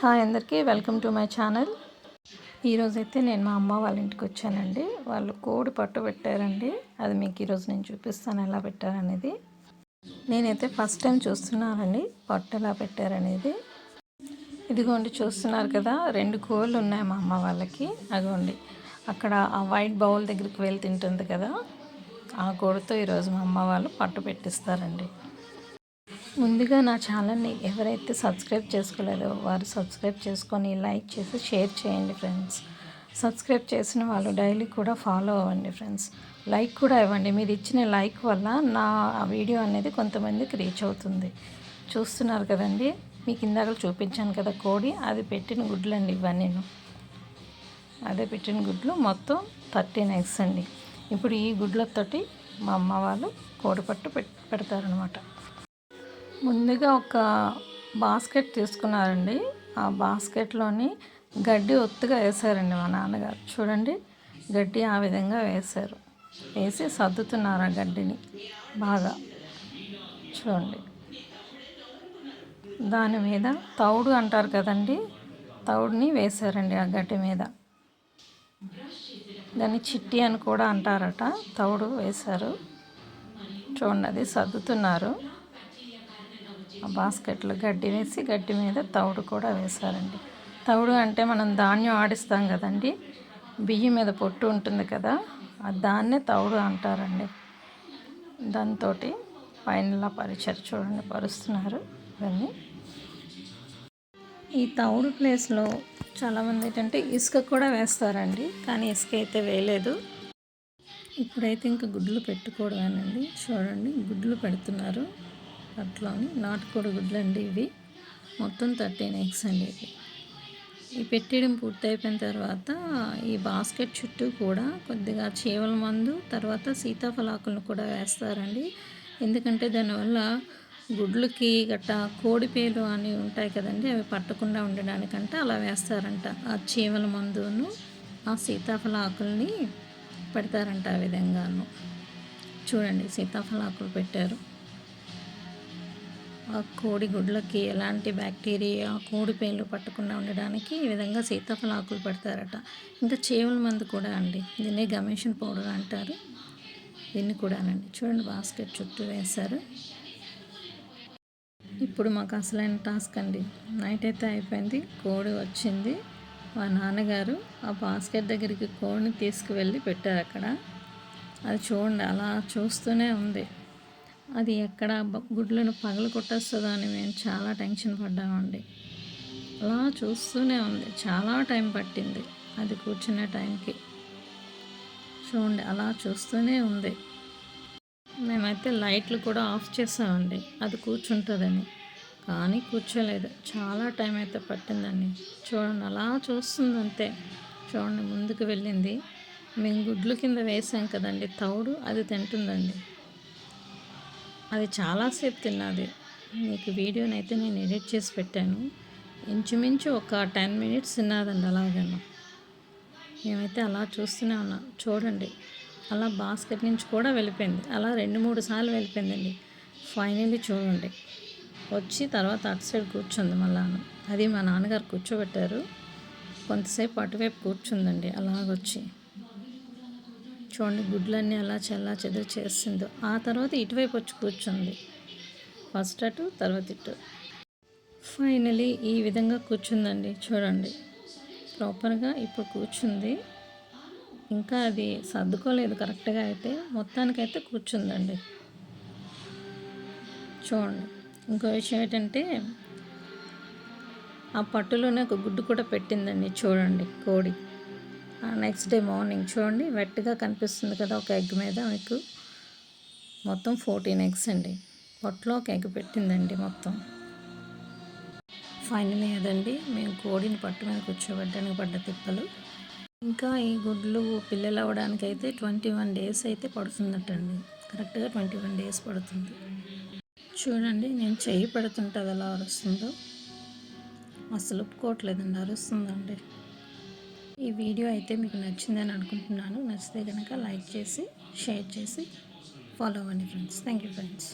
Hi అందరికీ welcome to my channel. ఈరోజైతే నేను మా అమ్మ వాళ్ళ ఇంటికి వచ్చానండి. వాళ్ళు కోడి పట్టు పెట్టారండి. అది మీకు ఈరోజు నేను చూపిస్తాను ఎలా పెట్టారనేది. నేనైతే ఫస్ట్ టైం చూస్తున్నానండి పట్టు ఎలా పెట్టారనేది. ఇదిగోండి చూస్తున్నారు కదా రెండు కోళ్ళు ఉన్నాయి మా అమ్మ వాళ్ళకి. అదిగోండి అక్కడ ఆ వైట్ బౌల్ దగ్గరికి వెళ్ళి తింటుంది కదా. ఆ కోడితో ఈరోజు మా అమ్మ వాళ్ళు పట్టు పెట్టిస్తారండి. ముందుగా నా ఛానల్ని ఎవరైతే సబ్స్క్రైబ్ చేసుకోలేదో వారు సబ్స్క్రైబ్ చేసుకొని లైక్ చేసి షేర్ చేయండి ఫ్రెండ్స్. సబ్స్క్రైబ్ చేసిన వాళ్ళు డైలీ కూడా ఫాలో అవ్వండి ఫ్రెండ్స్. లైక్ కూడా ఇవ్వండి. మీరు ఇచ్చిన లైక్ వల్ల నా వీడియో అనేది కొంతమందికి రీచ్ అవుతుంది. చూస్తున్నారు కదండి? మీకు ఇందాక చూపించాను కదా కోడి. అది పెట్టిన గుడ్లు అండి ఇవన్నీ అదే పెట్టిన గుడ్లు మొత్తం థర్టీన్ ఎగ్స్ అండి. ఇప్పుడు ఈ గుడ్లతోటి మా అమ్మ వాళ్ళు కోడి పట్టు పెడతారనమాట ముందుగా ఒక బాస్కెట్ తీసుకున్నారండి. ఆ బాస్కెట్లోని గడ్డి ఒత్తుగా వేశారండి మా నాన్నగారు. చూడండి గడ్డి ఆ విధంగా వేశారు. వేసి సర్దుతున్నారు ఆ గడ్డిని బాగా. చూడండి. దాని మీద తౌడు అంటారు కదండి తౌడుని వేశారండి ఆ గడ్డి మీద. దాన్ని చిట్టి అని కూడా అంటారట తౌడు వేశారు. చూడండి అది సర్దుతున్నారు. ఆ బాస్కెట్లో గడ్డి వేసి గడ్డి మీద తవుడు కూడా వేశారండి. తవుడు అంటే మనం ధాన్యం ఆడిస్తాం కదండి. బియ్యం మీద పొట్టు ఉంటుంది కదా దాన్నే తవుడు అంటారండి. దాంతో పైనలా పరిచర్ చూడండి పరుస్తున్నారు. ఇవన్నీ. ఈ తవుడు ప్లేస్లో చాలామంది ఏంటంటే ఇసుక కూడా వేస్తారండి కానీ ఇసుక అయితే వేయలేదు. ఇప్పుడైతే ఇంకా గుడ్లు పెట్టుకోవడమేనండి. చూడండి గుడ్లు పెడుతున్నారు. అట్లాని నాటుకోడి గుడ్లు అండి ఇవి. మొత్తం థర్టీన్ ఎగ్స్ అండి ఇవి. ఈ పెట్టడం పూర్తయిపోయిన తర్వాత ఈ బాస్కెట్ చుట్టూ కూడా కొద్దిగా చేవల మందు తర్వాత సీతాఫలాకులను కూడా వేస్తారండి. ఎందుకంటే దానివల్ల గుడ్లకి గట్ట కోడిపేలు అని ఉంటాయి కదండి అవి పట్టకుండా ఉండడానికంటే అలా వేస్తారంట. ఆ చీమల మందును ఆ సీతాఫల ఆకుల్ని పెడతారంట ఆ విధంగాను. చూడండి సీతాఫల ఆకులు పెట్టారు. ఆ కోడి గుడ్లకి ఎలాంటి బ్యాక్టీరియా కోడి పేర్లు పట్టకుండా ఉండడానికి ఈ విధంగా సీతాఫల ఆకులు పెడతారట. ఇంకా చేవుల మందు కూడా అండి. దీన్ని గమేషన్ పౌడర్ అంటారు. దీన్ని కూడానండి. చూడండి బాస్కెట్ చుట్టూ వేశారు. ఇప్పుడు మాకు అసలైన టాస్క్ అండి. నైట్ అయితే అయిపోయింది కోడి వచ్చింది. మా నాన్నగారు ఆ బాస్కెట్ దగ్గరికి కోడిని తీసుకువెళ్ళి పెట్టారు అక్కడ అది చూడండి అలా చూస్తూనే ఉంది. అది ఎక్కడ గుడ్లను పగలు కొట్టేస్తుందో అని మేము చాలా టెన్షన్ పడ్డామండి అలా చూస్తూనే ఉంది. చాలా టైం పట్టింది అది కూర్చునే టైంకి. చూడండి అలా చూస్తూనే ఉంది. మేమైతే లైట్లు కూడా ఆఫ్ చేసామండి. అది కూర్చుంటుందని. కానీ కూర్చోలేదు. చాలా టైం అయితే పట్టిందండి. చూడండి అలా చూస్తుంది అంతే చూడండి ముందుకు వెళ్ళింది. మేము గుడ్లు కింద వేసాం కదండి. తౌడు అది తింటుందండి. అది చాలాసేపు తిన్నది. మీకు వీడియోని అయితే నేను ఎడిట్ చేసి పెట్టాను. ఇంచుమించు ఒక టెన్ మినిట్స్ తిన్నదండి అలాగను. మేమైతే అలా చూస్తూనే ఉన్నాం. చూడండి అలా బాస్కెట్ నుంచి కూడా వెళ్ళిపోయింది. అలా రెండు మూడు సార్లు వెళ్ళిపోయిందండి. ఫైనల్లీ చూడండి. వచ్చి తర్వాత అటు సైడ్ కూర్చుంది మళ్ళా అది మా నాన్నగారు కూర్చోబెట్టారు. కొంతసేపు అటువైపు కూర్చుందండి. అలాగొచ్చి చూడండి గుడ్లన్నీ అలా చల్లా చెదురు చేసిందో. ఆ తర్వాత ఇటువైపు వచ్చి కూర్చుంది. ఫస్ట్ అటు తర్వాత ఇటు. ఫైనలీ ఈ విధంగా కూర్చుందండి. చూడండి. ప్రాపర్గా ఇప్పుడు కూర్చుంది. ఇంకా అది సర్దుకోలేదు కరెక్ట్గా అయితే. మొత్తానికైతే కూర్చుందండి. చూడండి. ఇంకో విషయం ఏంటంటే ఆ పట్టులోనే ఒక గుడ్డు కూడా పెట్టిందండి. చూడండి కోడి. నెక్స్ట్ డే మార్నింగ్ చూడండి వెట్గా కనిపిస్తుంది కదా ఒక ఎగ్ మీద మీకు. మొత్తం ఫోర్టీన్ ఎగ్స్ అండి. పొట్టలో ఒక ఎగ్ పెట్టిందండి మొత్తం. ఫైనలీ అదండి మేము కోడిని పట్టు మీద కూర్చోబెట్టడానికి పడ్డ తిప్పలు. ఇంకా ఈ గుడ్లు పిల్లలు అవ్వడానికి అయితే ట్వంటీ వన్ డేస్ అయితే పడుతుందటండి కరెక్ట్గా ట్వంటీ వన్ డేస్ పడుతుంది. చూడండి నేను చెయ్యి పెడుతుంటుంది ఎలా అరుస్తుందో. అసలు ఒప్పుకోవట్లేదండి అరుస్తుందండి. ఈ వీడియో అయితే మీకు నచ్చిందని అనుకుంటున్నాను. నచ్చితే కనుక లైక్ చేసి షేర్ చేసి ఫాలో అవ్వండి ఫ్రెండ్స్. Thank you friends.